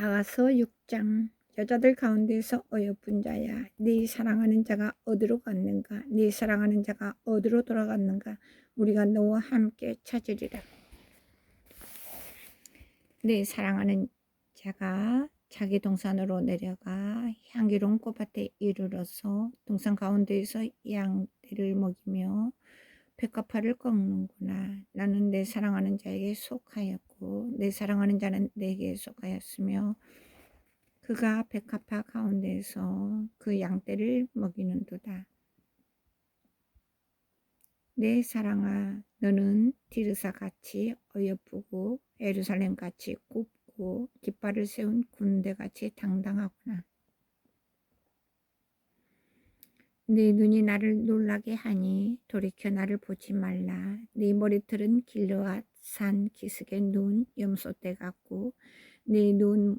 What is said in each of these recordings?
아가서 6장 여자들 가운데서 어여쁜 자야. 네 사랑하는 자가 어디로 갔는가? 네 사랑하는 자가 어디로 돌아갔는가? 우리가 너와 함께 찾으리라. 네 사랑하는 자가 자기 동산으로 내려가 향기로운 꽃밭에 이르러서 동산 가운데에서 양떼를 먹이며 백합화를 꺾는구나. 나는 내 사랑하는 자에게 속하였 고 내 사랑하는 자는 내게 속하였으며 그가 백합화 가운데서 그 양떼를 먹이는도다. 내 사랑아 너는 디르사 같이 어여쁘고 에루살렘 같이 곱고 깃발을 세운 군대 같이 당당하구나. 네 눈이 나를 놀라게 하니 돌이켜 나를 보지 말라. 네 머리털은 길르앗 산 기슭의 눈 염소떼 같고 네 눈,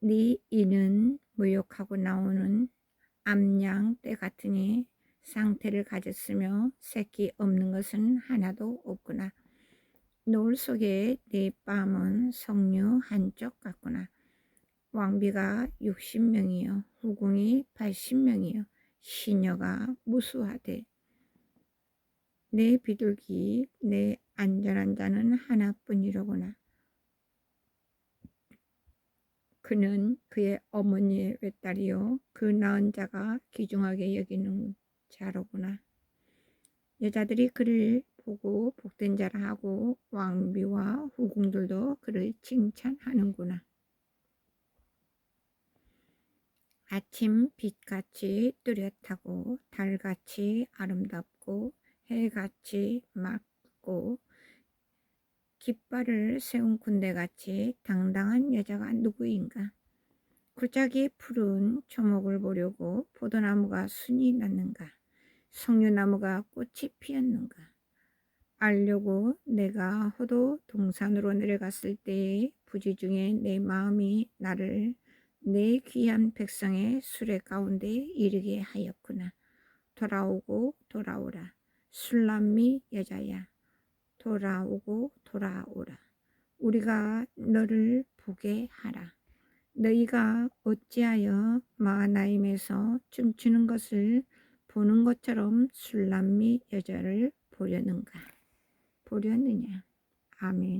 네 이는 무욕하고 나오는 암양 때 같으니 상태를 가졌으며 새끼 없는 것은 하나도 없구나. 노을 속에 네 뺨은 석류 한쪽 같구나. 왕비가 60명이요 후궁이 80명이요 시녀가 무수하되 내 비둘기 내 안전한 자는 하나뿐이로구나. 그는 그의 어머니의 외딸이요 그 낳은 자가 귀중하게 여기는 자로구나. 여자들이 그를 보고 복된 자라 하고 왕비와 후궁들도 그를 칭찬하는구나. 아침 빛같이 뚜렷하고 달같이 아름답고 해같이 맑고 깃발을 세운 군대같이 당당한 여자가 누구인가? 굴짝이 푸른 초목을 보려고 포도나무가 순이 났는가? 석류나무가 꽃이 피었는가? 알려고 내가 호도 동산으로 내려갔을 때에 부지 중에 내 마음이 나를 내 귀한 백성의 수레 가운데 이르게 하였구나. 돌아오고 돌아오라. 술람미 여자야. 돌아오고 돌아오라. 우리가 너를 보게 하라. 너희가 어찌하여 마나임에서 춤추는 것을 보는 것처럼 술람미 여자를 보려는가? 보려느냐? 아멘.